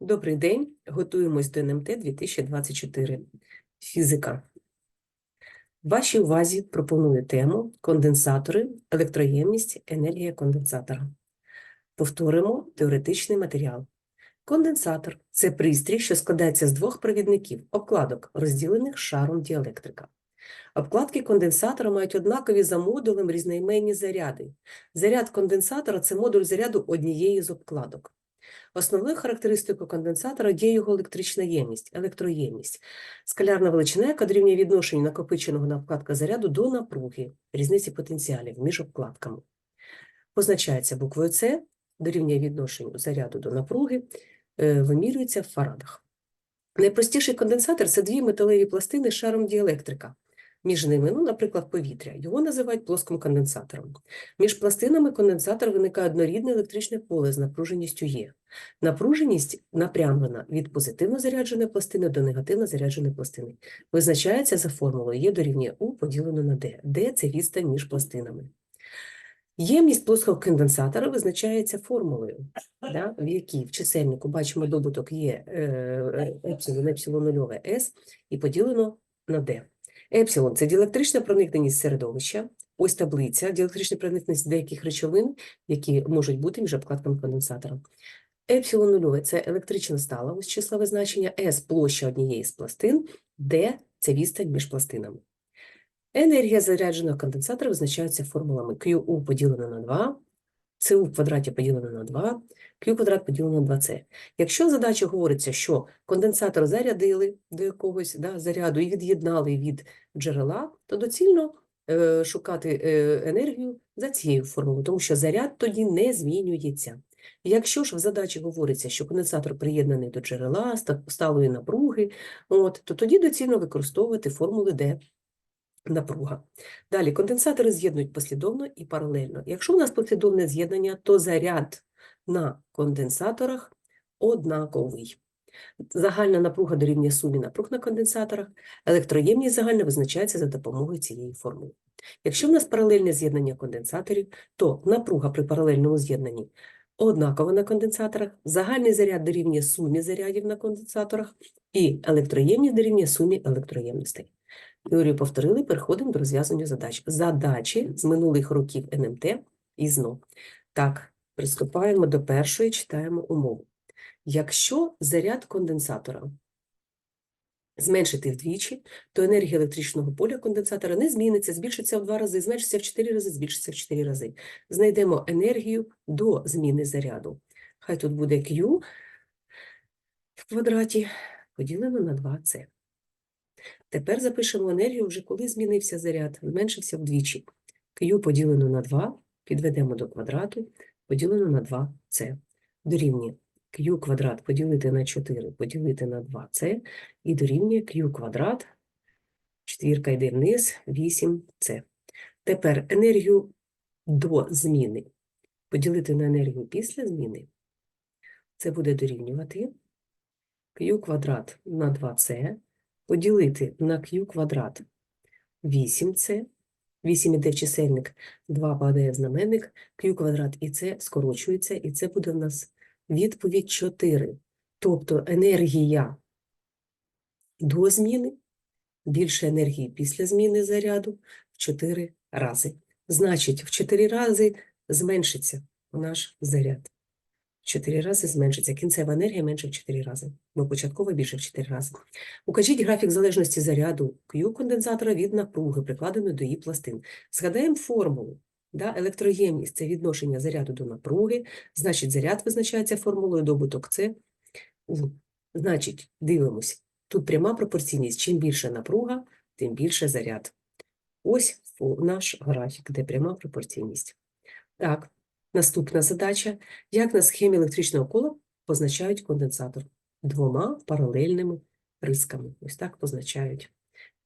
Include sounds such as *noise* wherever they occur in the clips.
Добрий день. Готуємось до НМТ 2024. Фізика. Вашій увазі пропоную тему конденсатори, електроємність, енергія конденсатора. Повторимо теоретичний матеріал. Конденсатор – це пристрій, що складається з двох провідників – обкладок, розділених шаром діелектрика. Обкладки конденсатора мають однакові за модулем різноіменні заряди. Заряд конденсатора – це модуль заряду однієї з обкладок. Основною характеристикою конденсатора є його електрична ємність, електроємність. Скалярна величина, яка дорівнює відношенню накопиченого на обкладках заряду до напруги, різниці потенціалів між обкладками. Позначається буквою С, дорівнює відношенню заряду до напруги, е, вимірюється в фарадах. Найпростіший конденсатор – це дві металеві пластини з шаром діелектрика. Між ними, ну, наприклад, повітря. Його називають плоским конденсатором. Між пластинами конденсатора виникає однорідне електричне поле з напруженістю Е. Напруженість напрямлена від позитивно зарядженої пластини до негативно зарядженої пластини. Визначається за формулою Е дорівнює У поділено на Д. Д – це відстань між пластинами. Ємність плоского конденсатора визначається формулою, да, в якій в чисельнику бачимо добуток Є е, епсилон, епсилон нульове С і поділено на Д. Епсилон – це діелектрична проникненість середовища. Ось таблиця, діелектрична проникненість деяких речовин, які можуть бути між обкладками конденсатора. Епсилон нульове – це електрична стала, ось числове значення, С – площа однієї з пластин, Д – це відстань між пластинами. Енергія зарядженого конденсатора визначається формулами QU поділено на 2, ЦУ в квадраті поділено на 2, Q квадрат поділено на 2C. Якщо в задачі говориться, що конденсатор зарядили до якогось да, заряду і від'єднали від джерела, то доцільно е, шукати е, енергію за цією формулою, тому що заряд тоді не змінюється. Якщо ж в задачі говориться, що конденсатор приєднаний до джерела, сталої напруги, от, то тоді доцільно використовувати формули D напруга. Далі, конденсатори з'єднують послідовно і паралельно. Якщо у нас послідовне з'єднання, то заряд на конденсаторах однаковий. Загальна напруга дорівнює сумі напруг на конденсаторах, електроємність загальна визначається за допомогою цієї формули. Якщо в нас паралельне з'єднання конденсаторів, то напруга при паралельному з'єднанні однакова на конденсаторах, загальний заряд дорівнює сумі зарядів на конденсаторах, і електроємність дорівнює сумі електроємностей. Теорію повторили, переходимо до розв'язання задач. Задачі з минулих років НМТ і знов. Так, приступаємо до першої, читаємо умову. Якщо заряд конденсатора зменшити вдвічі, то енергія електричного поля конденсатора не зміниться, збільшиться в два рази, зменшиться в чотири рази, збільшиться в чотири рази. Знайдемо енергію до зміни заряду. Хай тут буде Q в квадраті поділено на 2С. Тепер запишемо енергію вже коли змінився заряд, зменшився вдвічі. Q поділено на 2, підведемо до квадрату, поділено на 2С. Дорівнює Q квадрат поділити на 4, поділити на 2С, і дорівнює Q квадрат, четвірка йде вниз, 8С. Тепер енергію до зміни поділити на енергію після зміни. Це буде дорівнювати Q квадрат на 2С, поділити на q квадрат 8c, 8 іде в чисельник, 2 падає в знаменник, q квадрат і це скорочується, і це буде в нас відповідь 4. Тобто енергія до зміни більше енергії після зміни заряду в 4 рази. Значить, в 4 рази зменшиться наш заряд. 4 рази зменшиться. Кінцева енергія менше в 4 рази, бо початкова більше в 4 рази. Укажіть графік залежності заряду Q конденсатора від напруги, прикладеної до її пластин. Згадаємо формулу. Да? Електроємність – це відношення заряду до напруги, значить заряд визначається формулою добуток С. Значить, дивимось, тут пряма пропорційність. Чим більше напруга, тим більше заряд. Ось наш графік, де пряма пропорційність. Так, наступна задача. Як на схемі електричного кола позначають конденсатор? Двома паралельними рисками. Ось так позначають.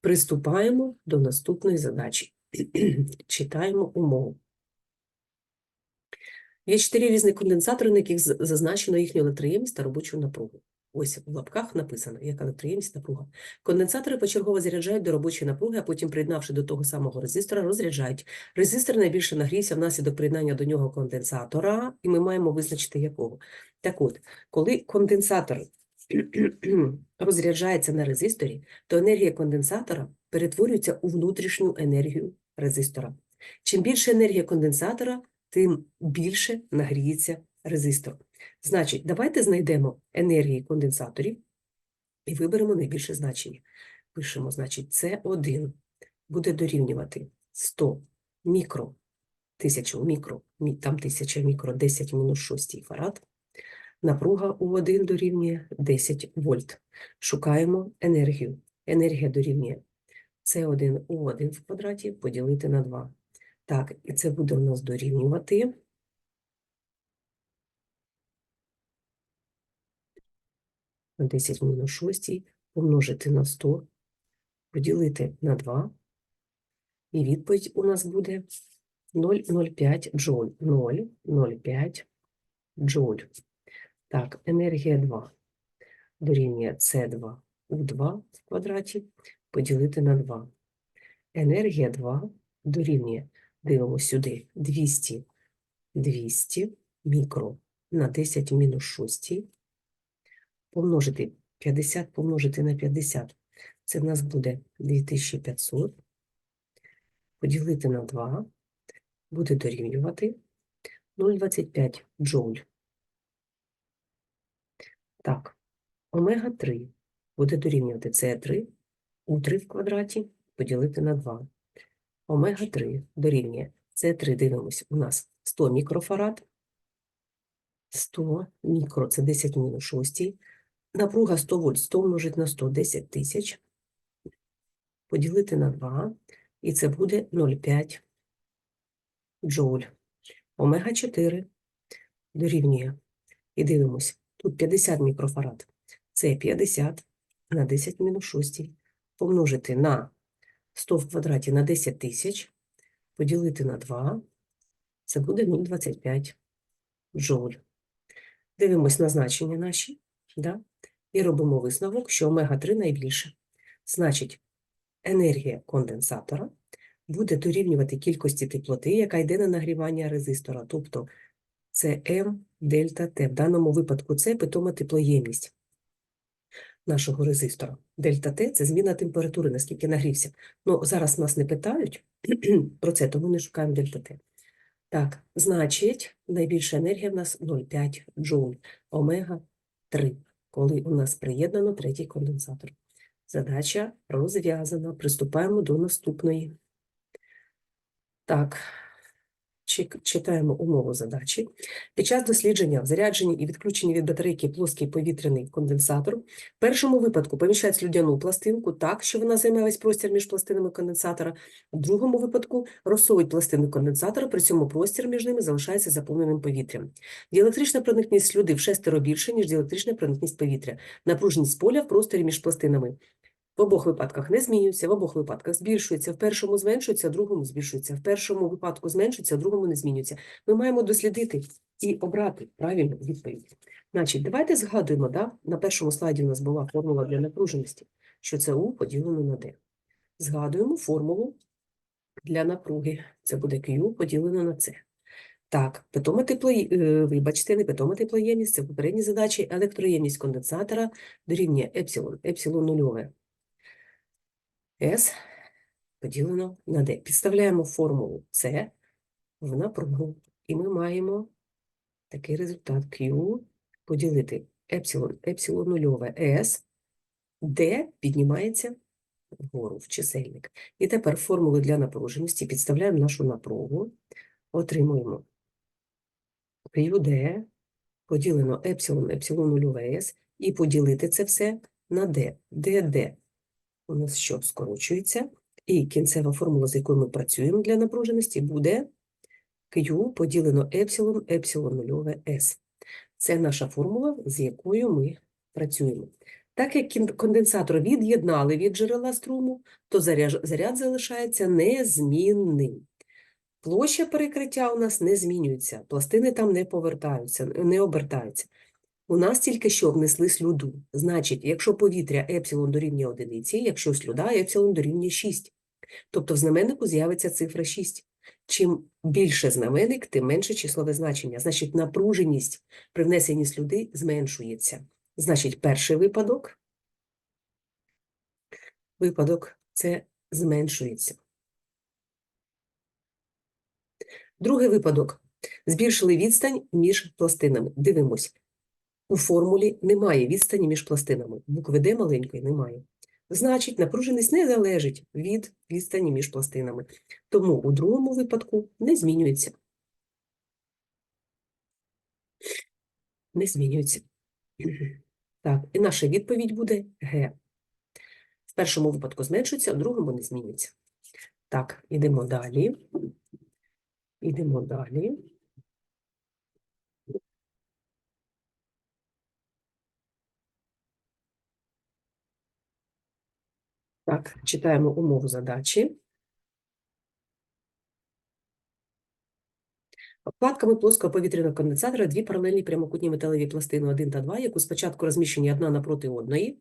Приступаємо до наступної задачі. *clears throat* Читаємо умову. Є чотири різні конденсатори, на яких зазначено їхню електроємність та робочу напругу. Ось в лапках написано, як електроємність напруга. Конденсатори почергово заряджають до робочої напруги, а потім, приєднавши до того самого резистора, розряджають. Резистор найбільше нагрівся внаслідок приєднання до нього конденсатора, і ми маємо визначити якого. Так от, коли конденсатор *clears throat* розряджається на резисторі, то енергія конденсатора перетворюється у внутрішню енергію резистора. Чим більше енергія конденсатора, тим більше нагріється резистор. Значить, давайте знайдемо енергії конденсаторів і виберемо найбільше значення. Пишемо, значить, С1 буде дорівнювати 100 мікро, 1000 мікро, там 1000 мікро, 10 мінус 6 фарад. Напруга У1 дорівнює 10 вольт. Шукаємо енергію. Енергія дорівнює С1 У1 в квадраті поділити на 2. Так, і це буде у нас дорівнювати на 10 мінус 6 помножити на 100, поділити на 2. І відповідь у нас буде 0,05 джоуль. 0,05 джоуль. Так, енергія 2 дорівнює С2 У2 в квадраті поділити на 2. Енергія 2 дорівнює, дивимося сюди, 200, 200 мікро на 10 мінус 6 помножити 50 помножити на 50. Це в нас буде 2500. Поділити на 2 буде дорівнювати 0,25 джоуль. Так, омега-3 буде дорівнювати С3 У3 в квадраті поділити на 2. Омега-3 дорівнює С3, дивимось, у нас 100 мікрофарад. 100 мікро – це 10 мінус 6. Напруга 100 вольт, 100 множить на 100 – 10 тисяч. Поділити на 2, і це буде 0,5 джоуль. Омега-4 дорівнює. І дивимось, тут 50 мікрофарад. Це 50 на 10 мінус 6. Помножити на 100 в квадраті на 10 тисяч. Поділити на 2. Це буде 0,25 джоуль. Дивимось на значення наші. Да? І робимо висновок, що омега-3 найбільше. Значить, енергія конденсатора буде дорівнювати кількості теплоти, яка йде на нагрівання резистора, тобто це М дельта Т. В даному випадку це питома теплоємність нашого резистора. Дельта Т – це зміна температури, наскільки нагрівся. Ну, зараз нас не питають *clears throat* про це, тому не шукаємо дельта Т. Так, значить, найбільша енергія в нас 0,5 джоуль, омега-3, коли у нас приєднано третій конденсатор. Задача розв'язана. Приступаємо до наступної. Так, читаємо умову задачі. Під час дослідження в зарядженні і відключенні від батарейки плоский повітряний конденсатор в першому випадку поміщають слюдяну пластинку так, що вона займе весь простір між пластинами конденсатора. В другому випадку розсовують пластини конденсатора, при цьому простір між ними залишається заповненим повітрям. Діелектрична проникність слюди в шестеро більше, ніж діелектрична проникність повітря. Напруженість поля в просторі між пластинами в обох випадках не змінюється, в обох випадках збільшується, в першому зменшується, в другому збільшується, в першому випадку зменшується, в другому не змінюється. Ми маємо дослідити і обрати правильну відповідь. Значить, давайте згадуємо, да? на першому слайді у нас була формула для напруженості, що це U поділено на D. Згадуємо формулу для напруги. Це буде Q поділено на C. Так, питома тепло... е, вибачте, не питома теплоємність, це в попередній задачі електроємність конденсатора дорівнює епсилон, епсилон нульове. S поділено на D. Підставляємо формулу C в напругу, і ми маємо такий результат Q поділити епсилон, епсилон нульове S, D піднімається вгору в чисельник. І тепер формулу для напруженості підставляємо нашу напругу, отримуємо QD поділено епсилон, епсилон нульове S, і поділити це все на D. DD у нас що скорочується, і кінцева формула, з якою ми працюємо для напруженості, буде Q поділено епсилон, епсилон нульове S. Це наша формула, з якою ми працюємо. Так як конденсатор від'єднали від джерела струму, то заряд залишається незмінним. Площа перекриття у нас не змінюється, пластини там не повертаються, не обертаються. У нас тільки що внесли слюду. Значить, якщо повітря епсилон дорівнює одиниці, якщо слюда епсилон дорівнює 6. Тобто в знаменнику з'явиться цифра 6. Чим більше знаменник, тим менше числове значення. Значить, напруженість при внесенні слюди зменшується. Значить, перший випадок, випадок це зменшується. Другий випадок. Збільшили відстань між пластинами. Дивимось. У формулі немає відстані між пластинами. Букви Д маленької немає. Значить, напруженість не залежить від відстані між пластинами. Тому у другому випадку не змінюється. Не змінюється. Так, і наша відповідь буде Г. В першому випадку зменшується, в другому не змінюється. Так, ідемо далі. Ідемо далі. Так, читаємо умову задачі. Вкладками плоского повітряного конденсатора дві паралельні прямокутні металеві пластини 1 та 2, яку спочатку розміщені одна напроти одної,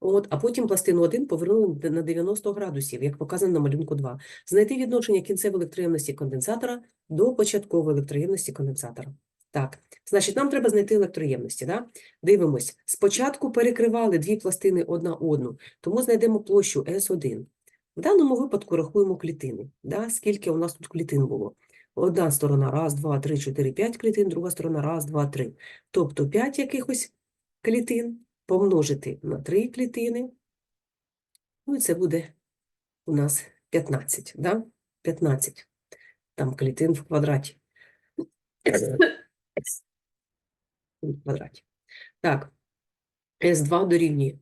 от, а потім пластину 1 повернули на 90 градусів, як показано на малюнку 2. Знайти відношення кінцевої електроємності конденсатора до початкової електроємності конденсатора. Так, значить, нам треба знайти електроємності. Да? Дивимось. Спочатку перекривали дві пластини одна одну, тому знайдемо площу S1. В даному випадку рахуємо клітини. Да? Скільки у нас тут клітин було? Одна сторона раз, два, три, чотири, п'ять клітин, друга сторона раз, два, три. Тобто 5 якихось клітин помножити на 3 клітини. Ну і це буде у нас 15, да? 15 там клітин в квадраті. В квадраті. Так, С2 дорівнює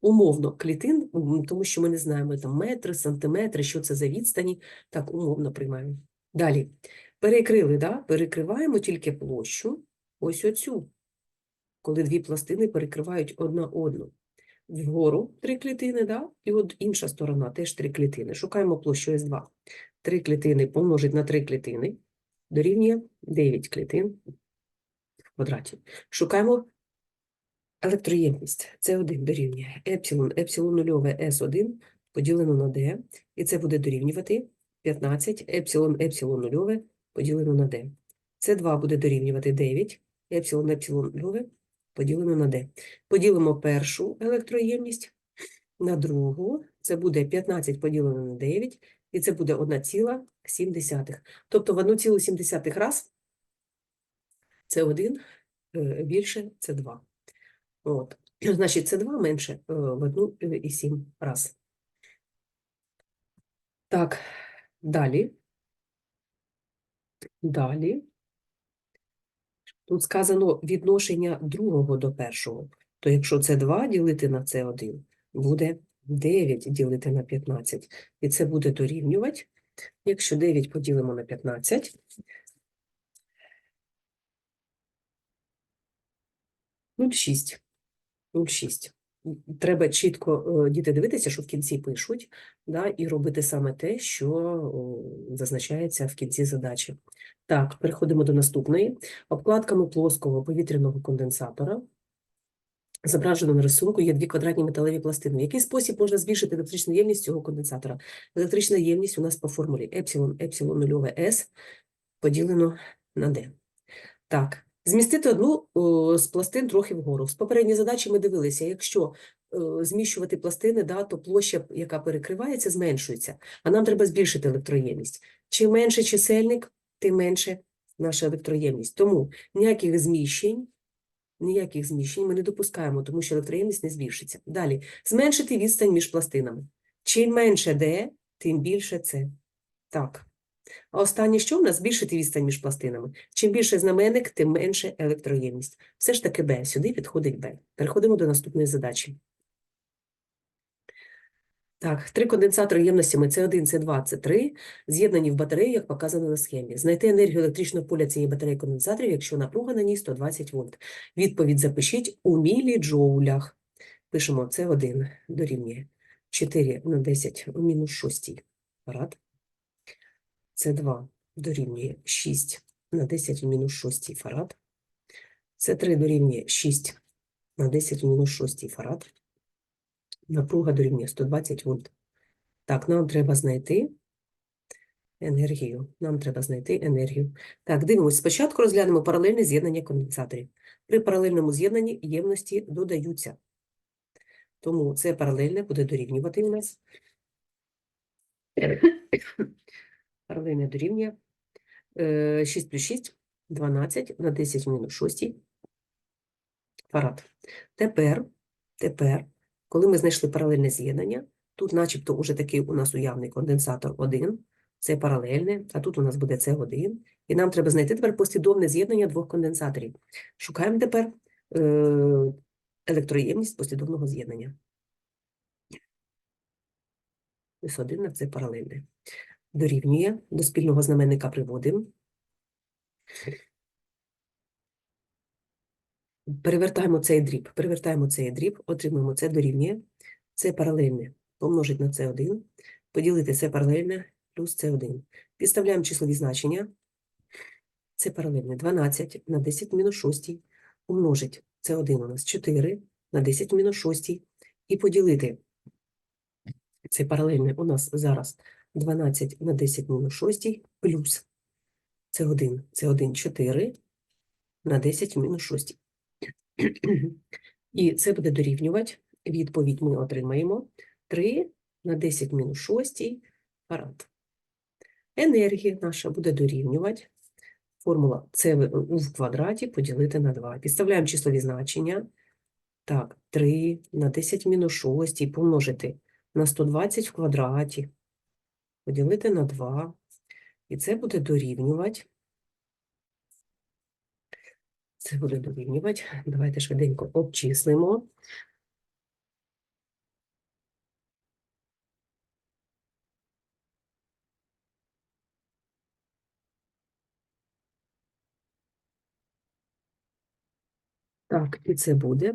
умовно клітин, тому що ми не знаємо там метри, сантиметри, що це за відстані. Так, умовно приймаємо. Далі. Перекрили, да? перекриваємо тільки площу, ось оцю, коли дві пластини перекривають одна одну. Вгору три клітини, да? і от інша сторона теж три клітини. Шукаємо площу С2. Три клітини помножить на три клітини дорівнює 9 клітин в квадраті. Шукаємо електроємність. С1 дорівнює епсилон, епсилон нульове С1 поділено на D, і це буде дорівнювати 15 епсилон, епсилон нульове поділено на D. С2 буде дорівнювати 9 епсилон, епсилон нульове поділено на D. Поділимо першу електроємність на другу. Це буде 15 поділено на 9, і це буде 1,7. Тобто в 1,7 раз це 1 більше це 2. От. *clears throat* Значить, це 2 менше е, в 1,7 раз. Так, далі. Далі. Тут сказано відношення другого до першого. То якщо це 2 ділити на це 1, буде 9 ділити на 15. І це буде дорівнювати. Якщо 9 поділимо на 15, ну, 6. 0,6. Треба чітко, е, діти, дивитися, що в кінці пишуть, да, і робити саме те, що зазначається в кінці задачі. Так, переходимо до наступної. Обкладками плоского повітряного конденсатора зображено на рисунку є дві квадратні металеві пластини. В який спосіб можна збільшити електричну ємність цього конденсатора? Електрична ємність у нас по формулі епсилон, епсилон нульове С поділено на D. Так, Змістити одну о, з пластин трохи вгору. З попередньої задачі ми дивилися, якщо о, зміщувати пластини, да, то площа, яка перекривається, зменшується, а нам треба збільшити електроємність. Чим менше чисельник, тим менше наша електроємність. Тому ніяких зміщень, ніяких зміщень ми не допускаємо, тому що електроємність не збільшиться. Далі, зменшити відстань між пластинами. Чим менше D, тим більше С. Так. А останнє, що в нас? Збільшити відстань між пластинами. Чим більше знаменник, тим менше електроємність. Все ж таки Б. Сюди підходить Б. Переходимо до наступної задачі. Так, три конденсатори ємностями С1, С2, С3 з'єднані в батареї, як показано на схемі. Знайти енергію електричного поля цієї батареї конденсаторів, якщо напруга на ній 120 вольт. Відповідь запишіть у міліджоулях. Пишемо С1 дорівнює 4 на 10 у мінус 6 фарад. С2 дорівнює 6 на 10 в мінус 6 фарад. Це 3 дорівнює 6 на 10 в мінус 6 фарад. Напруга дорівнює 120 вольт. Так, нам треба знайти енергію. Нам треба знайти енергію. Так, дивимось. Спочатку розглянемо паралельне з'єднання конденсаторів. При паралельному з'єднанні ємності додаються. Тому це паралельне буде дорівнювати у нас. Паралельне дорівнює е, 6 плюс 6 – 12 на 10 мінус 6 фарад. Тепер, тепер, коли ми знайшли паралельне з'єднання, тут начебто уже такий у нас уявний конденсатор 1, це паралельне, а тут у нас буде С1. І нам треба знайти тепер послідовне з'єднання двох конденсаторів. Шукаємо тепер е, електроємність послідовного з'єднання. Плюс 1 на це паралельне. Дорівнює, до спільного знаменника приводимо. Перевертаємо цей дріб, перевертаємо цей дріб, отримуємо це дорівнює. Це паралельне помножить на С1, поділити це паралельне плюс С1. Підставляємо числові значення. Це паралельне 12 на 10 мінус 6 умножить С1 у нас 4 на 10 мінус 6 і поділити це паралельне у нас зараз 12 на 10 мінус 6 плюс С1, С1 4 на 10 мінус 6. І це буде дорівнювати, відповідь ми отримаємо 3 на 10 мінус 6 фарад. Енергія наша буде дорівнювати, формула С в квадраті поділити на 2. Підставляємо числові значення. Так, 3 на 10 мінус 6 помножити на 120 в квадраті, поділити на 2. І це буде дорівнювати це буде дорівнювати. Давайте швиденько обчислимо. Так, і це буде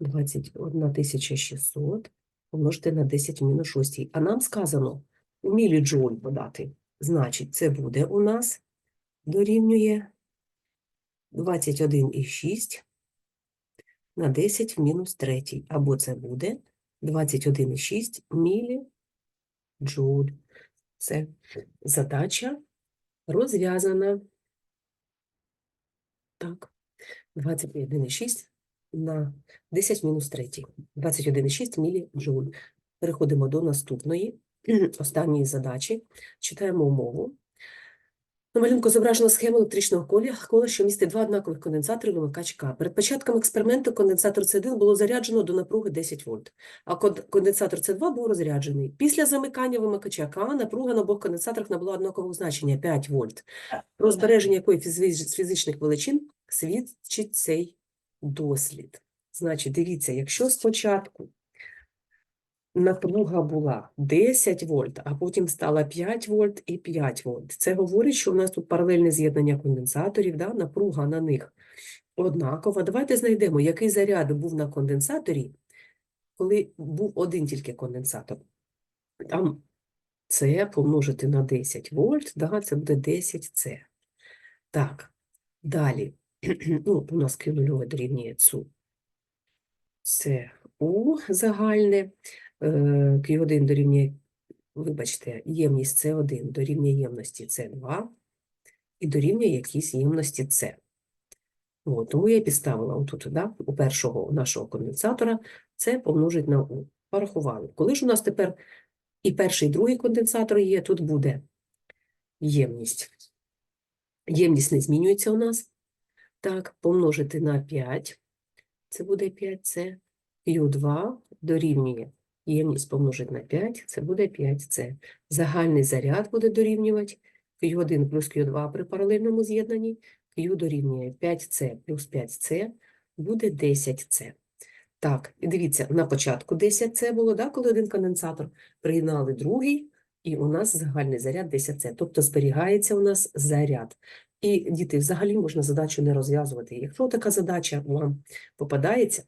21 600 помножити на 10 в мінус 6. А нам сказано у міліджоуль подати. Значить, це буде у нас дорівнює 21,6 на 10 в мінус 3. Або це буде 21,6 міліджоуль. Це задача розв'язана. Так, 21,6 на 10 в мінус 3. 21,6 міліджоуль. Переходимо до наступної, останньої задачі. Читаємо умову. На малюнку зображена схема електричного кола, кола, що містить два однакових конденсатори вимикач К. Перед початком експерименту конденсатор С1 було заряджено до напруги 10 вольт, а конденсатор С2 був розряджений. Після замикання вимикача К напруга на обох конденсаторах набула однакового значення 5 вольт. Про збереження якої з фізичних величин свідчить цей дослід. Значить, дивіться, якщо спочатку напруга була 10 вольт, а потім стала 5 вольт і 5 вольт. Це говорить, що у нас тут паралельне з'єднання конденсаторів, да? напруга на них однакова. Давайте знайдемо, який заряд був на конденсаторі, коли був один тільки конденсатор. Там С помножити на 10 вольт, да? це буде 10 С. Так, далі. *clears throat* ну, у нас Q0 дорівнює ЦУ. Це У загальне. Е, Q1 дорівнює, вибачте, ємність С1 дорівнює ємності С2 і дорівнює якійсь ємності С. От, тому я підставила отут, да, у першого нашого конденсатора С помножить на У. Порахували. Коли ж у нас тепер і перший, і другий конденсатор є, тут буде ємність. Ємність не змінюється у нас. Так, помножити на 5, це буде 5С. Q2 дорівнює ємність помножити на 5, це буде 5С. Загальний заряд буде дорівнювати Q1 плюс Q2 при паралельному з'єднанні. Q дорівнює 5С плюс 5С буде 10С. Так, і дивіться, на початку 10С було, да, коли один конденсатор, приєднали другий, і у нас загальний заряд 10С, тобто зберігається у нас заряд. І, діти, взагалі можна задачу не розв'язувати. Якщо така задача вам попадається,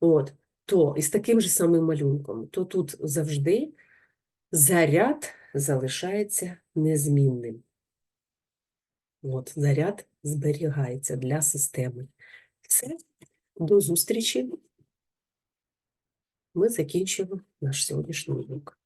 от, то із таким же самим малюнком, то тут завжди заряд залишається незмінним. От, заряд зберігається для системи. Все, до зустрічі. Ми закінчимо наш сьогоднішній урок.